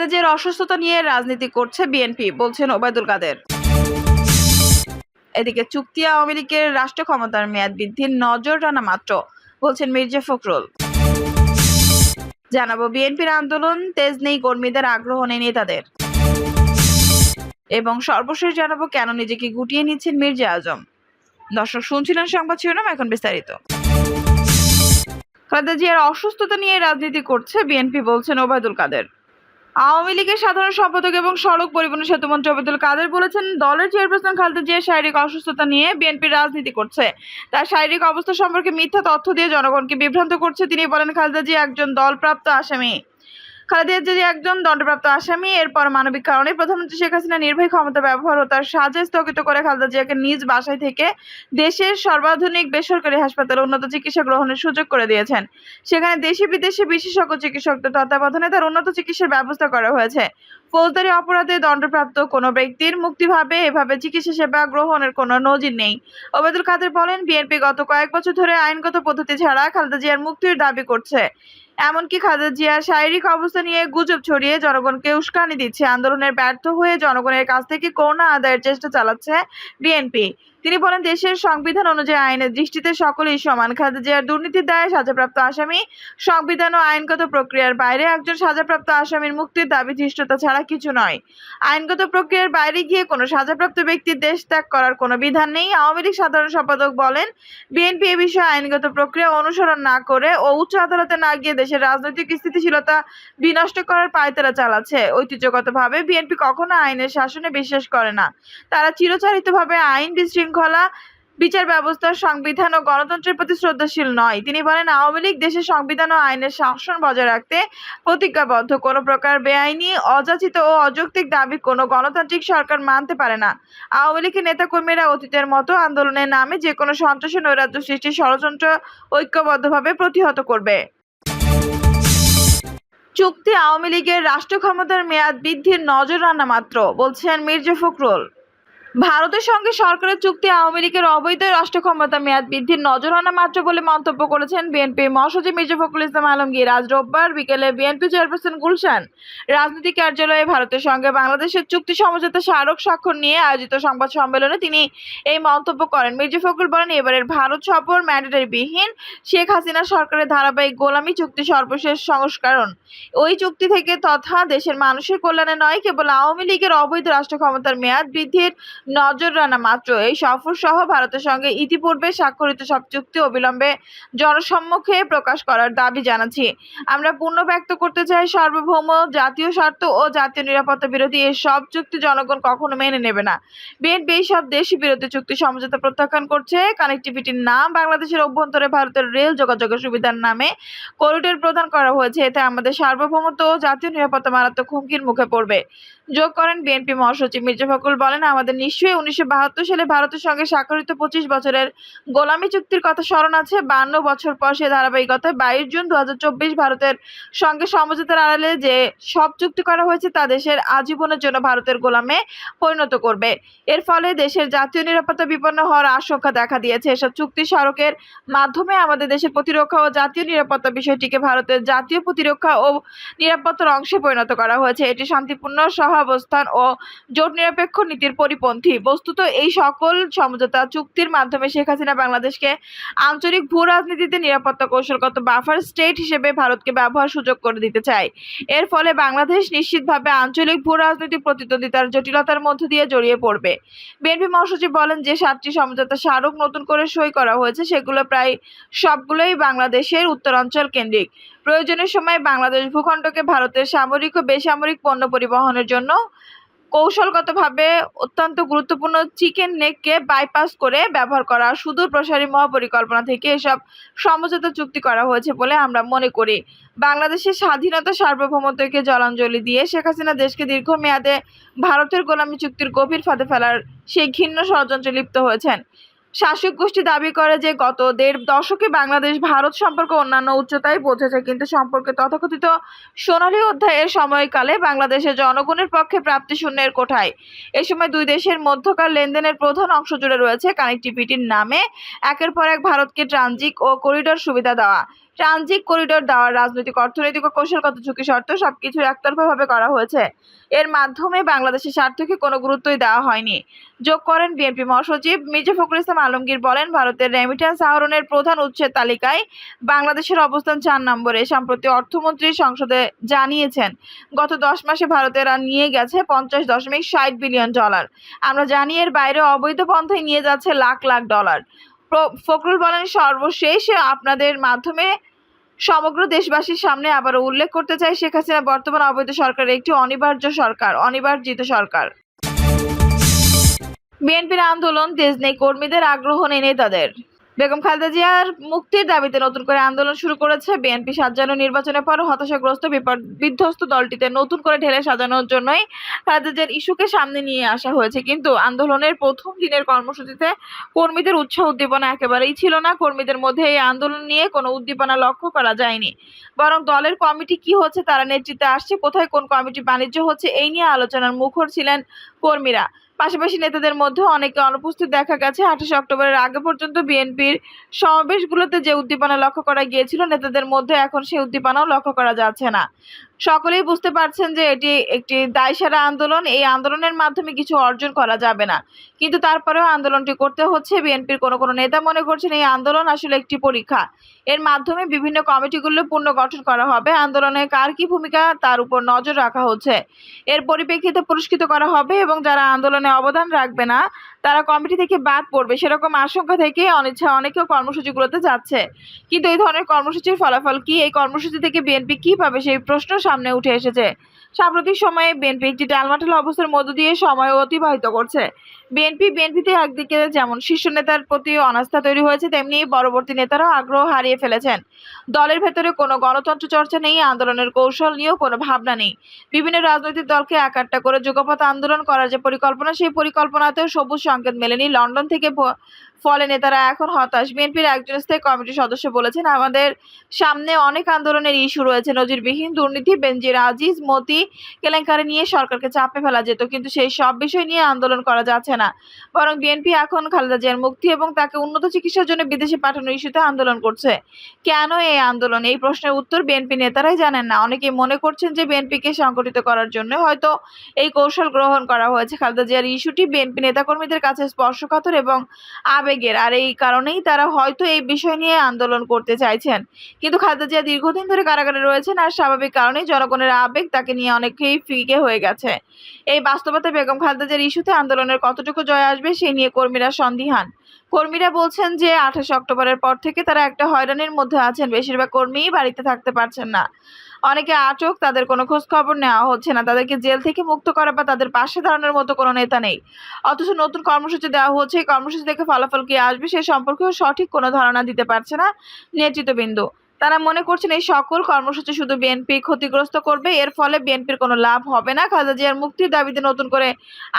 খালেদা অসুস্থতা নিয়ে রাজনীতি করছে বিএনপি, বলছেন ওবায়দুল কাদের। এদিকে চুক্তি আওয়ামী লীগের রাষ্ট্র ক্ষমতার মেয়াদ বৃদ্ধির নজর টানা মাত্র, বলছেন মির্জা ফখরুল। জানাব বিএনপির আন্দোলন, তেজ নেই কর্মীদের আগ্রহ নেই নেতাদের। এবং সর্বশেষ জানাব কেন নিজেকে গুটিয়ে নিচ্ছেন মির্জা আজম। দর্শক, শুনছিলেন সংবাদ শিরোনাম, এখন বিস্তারিত। খালেদা জিয়ার অসুস্থতা নিয়ে রাজনীতি করছে বিএনপি, বলছেন ওবায়দুল কাদের। আওয়ামী লীগের সাধারণ সম্পাদক এবং সড়ক পরিবহন সেতুমন্ত্রী আবেদুল কাদের বলেছেন, দলের চেয়ারপারসন খালেদা জিয়া শারীরিক অসুস্থতা নিয়ে বিএনপি রাজনীতি করছে। তার শারীরিক অবস্থা সম্পর্কে মিথ্যা তথ্য দিয়ে জনগণকে বিভ্রান্ত করছে। তিনি বলেন, খালেদা জিয়া একজন দলপ্রাপ্ত আসামি। খালেদা জিয়া একজন দণ্ডপ্রাপ্ত আসামি, এরপর মানবিক কারণে প্রধানমন্ত্রী শেখ হাসিনা নির্বাহী ক্ষমতা ব্যবহার ও তার সাজে স্থগিত করে খালেদা জিয়াকে নিজ বাসায় থেকে দেশের সর্বাধুনিক বেসরকারি হাসপাতালে উন্নত চিকিৎসা গ্রহণের সুযোগ করে দিয়েছেন। সেখানে দেশি বিদেশি বিশেষজ্ঞ চিকিৎসকদের তত্ত্বাবধানে তার উন্নত চিকিৎসার ব্যবস্থা করা হয়েছে। ফৌজদারি অপরাধে দণ্ডপ্রাপ্ত কোনো ব্যক্তির মুক্তিভাবে এভাবে চিকিৎসা সেবা গ্রহণের কোনো নজির নেই। ওবায়দুল কাদের বলেন, বিএনপি গত কয়েক বছর ধরে আইনগত পদ্ধতি ছাড়া খালেদা জিয়ার মুক্তির দাবি করছে। এমনকি খালেদা জিয়ার শারীরিক অবস্থা নিয়ে গুজব ছড়িয়ে জনগণকে উস্কানি দিচ্ছে। আন্দোলনের ব্যর্থ হয়ে জনগণের কাছ থেকে করোনা আদায়ের চেষ্টা চালাচ্ছে বিএনপি। তিনি বলেন, দেশের সংবিধান অনুযায়ী আইনের দৃষ্টিতে সকলেই সমান। খালেদা জিয়ার দুর্নীতির দায়ে সাজাপ্রাপ্ত আসামি, সংবিধান ও আইনগত প্রক্রিয়ার বাইরে একজন সাজাপ্রাপ্ত আসামির মুক্তির দাবি ধৃষ্টতা ছাড়া কিছু নয়। আইনগত প্রক্রিয়ার বাইরে গিয়ে কোনো সাজাপ্রাপ্ত ব্যক্তির দেশ ত্যাগ করার কোনো বিধান নেই। আওয়ামী লীগ সাধারণ সম্পাদক বলেন, বিএনপি এ বিষয়ে আইনগত প্রক্রিয়া অনুসরণ না করে ও উচ্চ আদালতে না গিয়ে দেশের রাজনৈতিক স্থিতিশীলতা বিনষ্ট করার পায়তারা চালাচ্ছে। ঐতিহ্যগতভাবে বিএনপি কখনো আইনের শাসনে বিশ্বাস করে না। তারা চিরচারিতভাবে আইন বিশৃঙ্খলা বিচার ব্যবস্থা সংবিধান ও গণতন্ত্রের প্রতি শ্রদ্ধাশীল নয়। তিনি বলেন, আওয়ামী লীগ দেশের সংবিধান ও আইনের শাসন বজায় রাখতে প্রতিজ্ঞাবদ্ধ। কোনো প্রকার বেআইনি, অযাচিত ও অযৌক্তিক দাবি কোনো গণতান্ত্রিক সরকার মানতে পারে না। আওয়ামী লীগের নেতাকর্মীরা অতীতের মতো আন্দোলনের নামে যে কোনো সন্ত্রাসী নৈরাজ্য সৃষ্টির ষড়যন্ত্র ঐক্যবদ্ধভাবে প্রতিহত করবে। চুক্তি আওয়ামী লীগের রাষ্ট্র ক্ষমতার মেয়াদ বৃদ্ধির নজরানা মাত্র, বলছেন মির্জা ফখরুল। ভারতের সঙ্গে সরকারের চুক্তি আওয়ামী লীগের অবৈধ রাষ্ট্র ক্ষমতা মেয়াদ বৃদ্ধির নজর নজরানা মাত্র বলে মন্তব্য করেছেন বিএনপি মহাসচিব মির্জা ফখরুল ইসলাম আলমগীর। আজ রোববার বিকেলে বিএনপি চেয়ারপারসন গুলশান রাজনৈতিক কার্যালয়ে ভারতের সঙ্গে বাংলাদেশের চুক্তি সমঝোতা স্মারক স্বাক্ষর নিয়ে আয়োজিত সংবাদ সম্মেলনে তিনি এই মন্তব্য করেন। মির্জা ফখরুল বলেন, এবারের ভারত সফর বিহীন শেখ হাসিনা সরকারের ধারাবাহিক গোলামী চুক্তি সর্বশেষ সংস্করণ। ওই চুক্তি থেকে তথা দেশের মানুষের কল্যাণে নয়, কেবল আওয়ামী লীগের অবৈধ রাষ্ট্র ক্ষমতার মেয়াদ বৃদ্ধির নজররানা মাত্র। এই সফর সহ ভারতের সঙ্গে ইতিপূর্বে স্বাক্ষরিত সব চুক্তি অবিলম্বে জনসম্মুখে প্রকাশ করার দাবি জানাচ্ছি। আমরা পূর্ণ ব্যক্ত করতে চাই সার্বভৌম জাতীয় স্বার্থ ও জাতীয় নিরাপত্তা বিরোধী এই সব চুক্তি জনগণ কখনো মেনে নেবে না। বিএনপি এই সব দেশি বিরোধী চুক্তি সমঝোতা প্রত্যাখ্যান করছে। কানেক্টিভিটির নাম বাংলাদেশের অভ্যন্তরে ভারতের রেল যোগাযোগের সুবিধার নামে করিডোর প্রদান করা হয়েছে। এতে আমাদের সার্বভৌমত্ব ও জাতীয় নিরাপত্তা মারাত্মক হুমকির মুখে পড়বে। যোগ করেন বিএনপি মহাসচিব মির্জা ফখরুল বলেন, আমাদের নিশ্চয়ই উনিশশো বাহাত্তর সালে ভারতের সঙ্গে স্বাক্ষরিত পঁচিশ বছরের গোলামী চুক্তির কথা স্মরণ আছে। বান্ন বছর পর সে ধারাবাহিকতায় বাইশ জুন দু হাজার চব্বিশ ভারতের সঙ্গে সমঝোতার আড়ালে যে সব চুক্তি করা হয়েছে তা দেশের আজীবনের জন্য ভারতের গোলামে পরিণত করবে। এর ফলে দেশের জাতীয় নিরাপত্তা বিপন্ন হওয়ার আশঙ্কা দেখা দিয়েছে। এসব চুক্তি সড়কের মাধ্যমে আমাদের দেশের প্রতিরক্ষা ও জাতীয় নিরাপত্তা বিষয়টিকে ভারতের জাতীয় প্রতিরক্ষা ও নিরাপত্তার অংশে পরিণত করা হয়েছে। এটি শান্তিপূর্ণ সহাবস্থান ও জোট নিরপেক্ষ নীতির পরিপন্থী। বস্তুত এই সকল সমঝোতা চুক্তির মাধ্যমে শেখ হাসিনা বাংলাদেশকে আঞ্চলিক ভূ রাজনীতিতে নিরাপত্তা কৌশলগত বাফার স্টেট হিসেবে ভারতকে ব্যবহার সুযোগ করে দিতে চায়। এর ফলে বাংলাদেশ নিশ্চিতভাবে আঞ্চলিক ভূ রাজনৈতিক প্রতিদ্বন্দ্বিতার জটিলতার মধ্য দিয়ে জড়িয়ে পড়বে। বিএনপি মহাসচিব বলেন যে সাতটি সমঝোতা স্মারক নতুন করে সই করা হয়েছে, সেগুলো প্রায় সবগুলোই বাংলাদেশের উত্তরাঞ্চল কেন্দ্রিক। প্রয়োজনের সময় বাংলাদেশ ভূখণ্ডকে ভারতের সামরিক ও বেসামরিক পণ্য পরিবহনের জন্য কৌশলগতভাবে অত্যন্ত গুরুত্বপূর্ণ চিকেন নেককে বাইপাস করে ব্যবহার করা সুদূর প্রসারী মহাপরিকল্পনা থেকে এসব সমঝোতা চুক্তি করা হয়েছে বলে আমরা মনে করি। বাংলাদেশের স্বাধীনতা সার্বভৌমত্বকে জলাঞ্জলি দিয়ে শেখ হাসিনা দেশকে দীর্ঘমেয়াদে ভারতের গোলামী চুক্তির গভীর ফাঁদে ফেলার সেই ঘৃণ্য ষড়যন্ত্রে লিপ্ত হয়েছেন। শাসক গোষ্ঠী দাবি করে যে গত দেড় দশকে বাংলাদেশ ভারত সম্পর্ক অন্যান্য উচ্চতায় পৌঁছেছে, কিন্তু সম্পর্কে তথাকথিত সোনালী অধ্যায়ের সময়কালে বাংলাদেশের জনগণের পক্ষে প্রাপ্তি শূন্যের কোঠায়। এ সময় দুই দেশের মধ্যকার লেনদেনের প্রধান অংশ জুড়ে রয়েছে কানেক্টিভিটির নামে, একের পর এক ভারতকে ট্রানজিট ও করিডোর সুবিধা দেওয়া। ট্রানজিট করিডোর দেওয়ার রাজনৈতিক, অর্থনৈতিক ও কৌশলগত ঝুঁকি শর্ত সবকিছু একতরফাভাবে করা হয়েছে। এর মাধ্যমে বাংলাদেশের স্বার্থকে কোনো গুরুত্বই দেওয়া হয়নি। যোগ করেন বিএনপি মহাসচিব মির্জা ফখরুল ইসলাম আলমগীর বলেন, ভারতের রেমিটেন্স আহরণের প্রধান উৎসের তালিকায় বাংলাদেশের অবস্থান চার নম্বরে। সম্প্রতি অর্থমন্ত্রী সংসদে জানিয়েছেন, গত দশ মাসে ভারতেরা নিয়ে গেছে পঞ্চাশ দশমিক ষাট বিলিয়ন ডলার। আমরা জানি এর বাইরে অবৈধ পন্থায় নিয়ে যাচ্ছে লাখ লাখ ডলার। ফখরুল বলেন, সর্বশেষ আপনাদের মাধ্যমে সমগ্র দেশবাসীর সামনে আবারও উল্লেখ করতে চাই শেখ হাসিনা বর্তমান অবৈধ সরকারের একটি অনিবার্য সরকার অনিবার্যিত সরকার। বিএনপির আন্দোলন দেশ নেই, কর্মীদের আগ্রহ নেই নেতাদের। বেগম খালেদা জিয়ার মুক্তির দাবিতে নতুন করে আন্দোলন শুরু করেছে বিএনপি সাজানো নির্বাচনের পর হতাশাগ্রস্ত বিধ্বস্ত দলটিতে নতুন করে ঢেলে সাজানোর জন্যই খালেদা জিয়ার ইস্যুকে সামনে নিয়ে আসা হয়েছে। কিন্তু আন্দোলনের প্রথম দিনের কর্মসূচিতে কর্মীদের উৎসাহ উদ্দীপনা একেবারেই ছিল না। কর্মীদের মধ্যে এই আন্দোলন নিয়ে কোনো উদ্দীপনা লক্ষ্য করা যায়নি। বরং দলের কমিটি কি হচ্ছে তারা নেতৃত্বে আসছে, কোথায় কোন কমিটি বাণিজ্য হচ্ছে, এই নিয়ে আলোচনার মুখর ছিলেন কর্মীরা। পাশাপাশি নেতাদের মধ্যে অনেকে অনুপস্থিত দেখা গেছে। আঠাশে অক্টোবরের আগে পর্যন্ত বিএনপির সমাবেশগুলোতে যে উদ্দীপনা লক্ষ্য করা গিয়েছিল, নেতাদের মধ্যে এখন সেই উদ্দীপনাও লক্ষ্য করা যাচ্ছে না। সকলেই বুঝতে পারছেন যে এটি একটি দায়সারা আন্দোলন। এই আন্দোলনের মাধ্যমে কিছু অর্জন করা যাবে না। কিন্তু তারপরেও আন্দোলনটি করতে হচ্ছে। বিএনপির কোনো কোনো নেতা মনে করছেন এই আন্দোলন আসলে একটি পরীক্ষা। এর মাধ্যমে বিভিন্ন কমিটিগুলো পুনর্গঠন করা হবে। আন্দোলনে কার কি ভূমিকা তার উপর নজর রাখা হচ্ছে। এর পরিপ্রেক্ষিতে পুরস্কৃত করা হবে এবং যারা আন্দোলনে অবদান রাখবে না তারা কমিটি থেকে বাদ পড়বে। সেরকম আশঙ্কা থেকে অনিচ্ছা, অনেকেও কর্মসূচিগুলোতে যাচ্ছে। কিন্তু এই ধরনের কর্মসূচির ফলাফল কি? এই কর্মসূচি থেকে বিএনপি কি পাবে? সেই প্রশ্ন সামনে উঠে এসেছে। সাম্প্রতিক সময়ে বিএনপি একটি টালমাটাল অবস্থার মধ্য দিয়ে সময় অতিবাহিত করছে। বিএনপি, বিএনপিতে একদিকে যেমন শীর্ষ নেতার প্রতি অনাস্থা তৈরি হয়েছে, তেমনি পরবর্তী নেতারাও আগ্রহ হারিয়ে ফেলেছেন। দলের ভেতরে কোনো গণতন্ত্র চর্চা নেই, আন্দোলনের কৌশল নিয়েও কোনো ভাবনা নেই। বিভিন্ন রাজনৈতিক দলকে একাট্টা করে যুগপথ আন্দোলন করার যে পরিকল্পনা, সেই পরিকল্পনাতেও সবুজ সংকেত মেলেনি। লন্ডন থেকে ফলে নেতারা এখন হতাশ। বিএনপির একজন স্থায়ী কমিটির সদস্য বলেছেন, আমাদের সামনে অনেক আন্দোলনের ইস্যু রয়েছে, নজিরবিহীন দুর্নীতি, বেনজির আজিজ মতি কেলেঙ্কারি নিয়ে সরকারকে চাপে ফেলা যেত, কিন্তু সেই সব বিষয় নিয়ে আন্দোলন করা যাচ্ছে না। বরং বিএনপি এখন খালেদা জিয়ার মুক্তি এবং তাকে উন্নত চিকিৎসার জন্য বিদেশে পাঠানোর ইস্যুতে আন্দোলন করছে। কেন এই আন্দোলন? এই প্রশ্নের উত্তর বিএনপি নেতারাই জানেন না। অনেকে মনে করছেন যে বিএনপিকে সংগঠিত করার জন্য হয়তো এই কৌশল গ্রহণ করা হয়েছে। খালেদা জিয়ার ইস্যুটি বিএনপি নেতাকর্মীদের কাছে স্পর্শকাতর এবং আবেগের। আর এই কারণেই তারা হয়তো এই বিষয় নিয়ে আন্দোলন করতে চাইছেন। কিন্তু খালেদা জিয়া দীর্ঘদিন ধরে কারাগারে রয়েছেন আর স্বাভাবিক কারণেই জনগণের আবেগ তাকে নিয়ে অনেকেই ফিকে হয়ে গেছে। এই বাস্তবতা বেগম খালেদা জিয়ার ইস্যুতে আন্দোলনের কতটুকু জয় আসবে সেই নিয়ে কর্মীরা সন্দিহান। কর্মীরা বলছেন যে, আঠাশে অক্টোবরের পর থেকে তারা একটা হয়রানির মধ্যে আছেন। বেশিরভাগ কর্মীই বাড়িতে থাকতে পারছেন না। অনেকে আটক, তাদের কোনো খোঁজ খবর নেওয়া হচ্ছে না। তাদেরকে জেল থেকে মুক্ত করা বা তাদের পাশে দাঁড়ানোর মতো কোনো নেতা নেই। অথচ নতুন কর্মসূচি দেওয়া হচ্ছে। এই কর্মসূচি থেকে ফলাফল কি আসবে, সে সম্পর্কেও সঠিক কোনো ধারণা দিতে পারছে না নেতৃত্ববৃন্দ। তারা মনে করছেন এই সকল কর্মসূচি শুধু বিএনপি ক্ষতিগ্রস্ত করবে, এর ফলে বিএনপির কোনো লাভ হবে না। খালেদা জিয়ার মুক্তির দাবিতে নতুন করে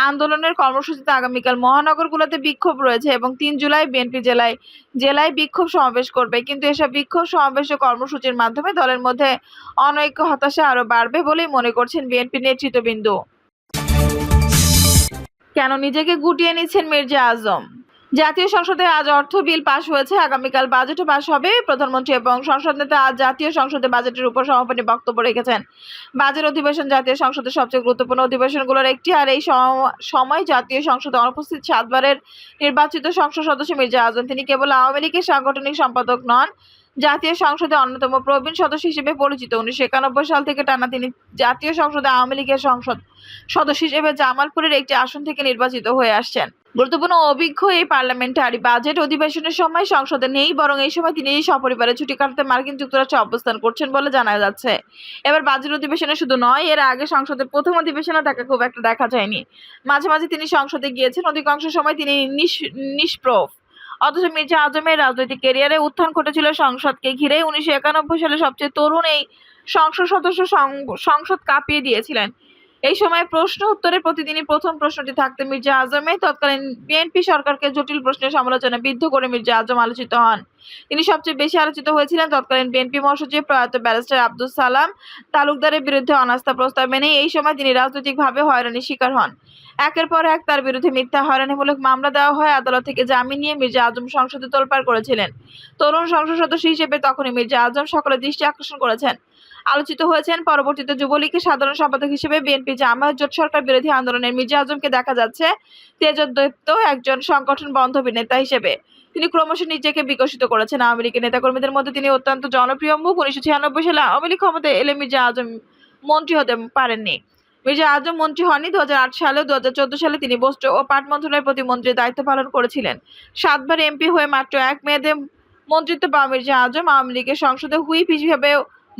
আন্দোলনের কর্মসূচিতে আগামীকাল মহানগরগুলোতে বিক্ষোভ রয়েছে এবং তিন জুলাই বিএনপি জেলায় জেলায় বিক্ষোভ সমাবেশ করবে। কিন্তু এসব বিক্ষোভ সমাবেশ ও কর্মসূচির মাধ্যমে দলের মধ্যে অনৈক্য হতাশা আরও বাড়বে বলেই মনে করছেন বিএনপি নেতৃত্ববৃন্দ। কেন নিজেকে গুটিয়ে নিচ্ছেন মির্জা আজম? জাতীয় সংসদে আজ অর্থ বিল পাশ হয়েছে। আগামীকাল বাজেটও পাশ হবে। প্রধানমন্ত্রী এবং সংসদ নেতা আজ জাতীয় সংসদে বাজেটের উপর সমাপনী বক্তব্য রেখেছেন। বাজেট অধিবেশন জাতীয় সংসদের সবচেয়ে গুরুত্বপূর্ণ অধিবেশনগুলোর একটি, আর এই সম- সময় জাতীয় সংসদে অনুপস্থিত সাতবারের নির্বাচিত সংসদ সদস্য মির্জা আজম। তিনি কেবল আওয়ামী লীগের সাংগঠনিক সম্পাদক নন জাতীয় সংসদে অন্যতম প্রবীণ সদস্য হিসেবে পরিচিত। উনিশশো একানব্বই সাল থেকে টানা তিনি জাতীয় সংসদে আওয়ামী লীগের সংসদ সদস্য হিসেবে জামালপুরের একটি আসন থেকে নির্বাচিত হয়ে আসছেন। গুরুত্বপূর্ণ অভিজ্ঞ এই পার্লামেন্টারি বাজেট অধিবেশনের সময় সংসদে নেই, বরং এই সময় তিনি এই সপরিবারে ছুটি কাটাতে মার্কিন যুক্তরাষ্ট্রে অবস্থান করছেন বলে জানা যাচ্ছে। এবার বাজেট অধিবেশনে শুধু নয়, এর আগে সংসদের প্রথম অধিবেশনে তাকে খুব একটা দেখা যায়নি। মাঝে মাঝে তিনি সংসদে গিয়েছেন, অধিকাংশ সময় তিনি নিষ- নিষ্প্রভ। অথচ মির্জা আজমের রাজনৈতিক ক্যারিয়ারে উত্থান ঘটেছিল সংসদকে ঘিরে। উনিশশো একানব্বই সালে সবচেয়ে তরুণ এই সংসদ সদস্য সংসদ কাঁপিয়ে দিয়েছিলেন। এই সময় প্রশ্ন উত্তরে প্রতিদিনই প্রথম প্রশ্নটি থাকতে মির্জা আজমে। তৎকালীন বিএনপি সরকারকে জটিল প্রশ্নের সমালোচনা বিদ্ধ করে মির্জা আজম আলোচিত হন। তিনি সবচেয়ে বেশি আলোচিত হয়েছিলেন তৎকালীন বিএনপি মহাসচিব প্রয়াত ব্যারিস্টার আব্দুল সালাম। তালুকদারের বিরুদ্ধে অনাস্থা প্রস্তাব মেনে এই সময় তিনি রাজনৈতিকভাবে হয়রানির শিকার হন। একের পর এক তার বিরুদ্ধে মিথ্যা হয়রানিমূলক মামলা দেওয়া হয়। আদালত থেকে জামিন নিয়ে মির্জা আজম সংসদে তোলপাড় করেছিলেন। তরুণ সংসদ সদস্য হিসেবে তখনই মির্জা আজম সকলের দৃষ্টি আকর্ষণ করেছেন। আলোচিত হয়েছেন, পরবর্তীতে যুবলীগের সাধারণ সম্পাদক হিসেবে বিএনপি জামায়াত জোট সরকার বিরোধী আন্দোলনের মির্জা আজমকে দেখা যাচ্ছে তেজোদ্দীপ্ত একজন সংগঠন বন্ধ নেতা হিসেবে। তিনি ক্রমশ নিজেকে বিকশিত করেছেন। আওয়ামী লীগের নেতাকর্মীদের মধ্যে তিনি অত্যন্ত জনপ্রিয়। মুখ উনিশশো ছিয়ানব্বই সালে আওয়ামী লীগ ক্ষমতায় এলে মির্জা আজম মন্ত্রী হতে পারেননি। মির্জা আজম মন্ত্রী হননি। দু সালে দু হাজার চোদ্দ সালে তিনি বস্ত্র ও পাট মন্ত্রণালয়ের প্রতিমন্ত্রীর দায়িত্ব পালন করেছিলেন। সাতবার এমপি হয়ে মাত্র এক মেয়াদে মন্ত্রিত্ব পাওয়া মির্জা আজম আওয়ামী লীগের সংসদে হুইপ হিসেবে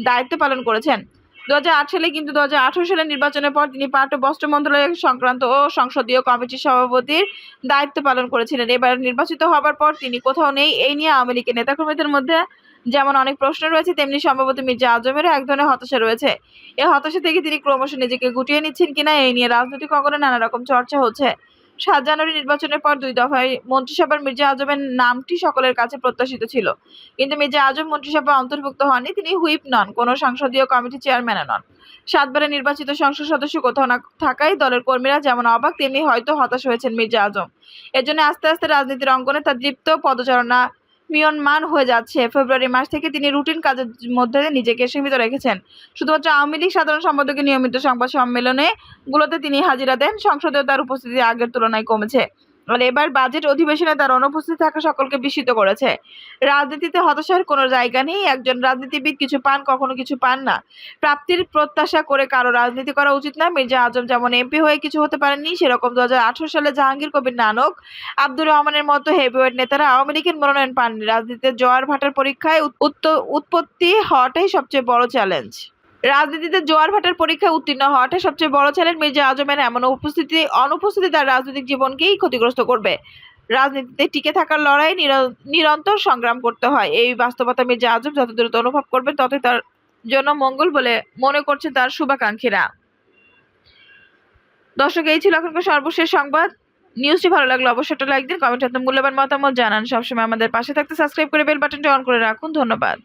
দায়িত্ব পালন করেছেন। দু হাজার আট সালে কিন্তু দু হাজার আঠেরো সালে নির্বাচনের পর তিনি পাট ও বস্ত্র মন্ত্রণালয় সংক্রান্ত ও সংসদীয় কমিটির সভাপতির দায়িত্ব পালন করেছিলেন। এবার নির্বাচিত হবার পর তিনি কোথাও নেই। এই নিয়ে আওয়ামী লীগের নেতাকর্মীদের মধ্যে যেমন অনেক প্রশ্ন রয়েছে, তেমনি সম্ভবত মির্জা আজমেরও এক ধরনের হতাশা রয়েছে। এই হতাশা থেকে তিনি ক্রমশ নিজেকে গুটিয়ে নিচ্ছেন কিনা এই নিয়ে রাজনৈতিক অঙ্গনে নানা রকম চর্চা হচ্ছে। সাত জানুয়ারি নির্বাচনের পর দুই দফায় মন্ত্রিসভার মির্জা আজমের নামটি সকলের কাছে প্রত্যাশিত ছিল। কিন্তু মির্জা আজম মন্ত্রিসভা অন্তর্ভুক্ত হননি, তিনি হুইপ নন, কোনো সংসদীয় কমিটি চেয়ারম্যানও নন। সাতবারে নির্বাচিত সংসদ সদস্য কোথাও না থাকায় দলের কর্মীরা যেমন অবাক, তেমনি হয়তো হতাশ হয়েছেন মির্জা আজম। এজন্য আস্তে আস্তে রাজনীতির অঙ্গনে তার দীপ্ত পদচারণা মিয়নমান হয়ে যাচ্ছে। ফেব্রুয়ারি মাস থেকে তিনি রুটিন কাজের মধ্যে নিজেকে সীমিত রেখেছেন। শুধুমাত্র আওয়ামী লীগ সাধারণ সম্পাদকের নিয়মিত সংবাদ সম্মেলনে গুলোতে তিনি হাজিরা দেন। সংসদেও তার উপস্থিতি আগের তুলনায় কমেছে। আর এবার বাজেট অধিবেশনে তার অনুপস্থিত থাকা সকলকে বিস্মিত করেছে। রাজনীতিতে হতাশার কোনো জায়গা নেই, একজন রাজনীতিবিদ কিছু পান, কখনো কিছু পান না। প্রাপ্তির প্রত্যাশা করে কারও রাজনীতি করা উচিত না। মির্জা আজম যেমন এমপি হয়ে কিছু হতে পারেননি, সেরকম দু হাজার আঠারো সালে জাহাঙ্গীর কবির নানক, আব্দুর রহমানের মতো হেভিওয়েট নেতারা আওয়ামী লীগের মনোনয়ন পাননি। রাজনীতিতে জোয়ার ভাটার পরীক্ষায় উৎপত্তি হওয়াটাই সবচেয়ে বড় চ্যালেঞ্জ রাজনীতিতে জোয়ার ভাটার পরীক্ষায় উত্তীর্ণ হওয়াটা সবচেয়ে বড় চ্যালেঞ্জ মির্জা আজমের এমন উপস্থিতি, অনুপস্থিতি তার রাজনৈতিক জীবনকেই ক্ষতিগ্রস্ত করবে। রাজনীতিতে টিকে থাকার লড়াই নির- নিরন্তর সংগ্রাম করতে হয়। এই বাস্তবতা মির্জা আজম যত দ্রুত অনুভব করবেন, ততই তার জন্য মঙ্গল বলে মনে করছে তার শুভাকাঙ্ক্ষীরা। দর্শক, এই ছিল এখনকার সর্বশেষ সংবাদ। নিউজটি ভালো লাগলে অবশ্যই একটা লাইক দিন কমেন্টে মূল্যবান মতামত জানান। সবসময় আমাদের পাশে থাকতে সাবস্ক্রাইব করে বেল বাটনটি অন করে রাখুন। ধন্যবাদ।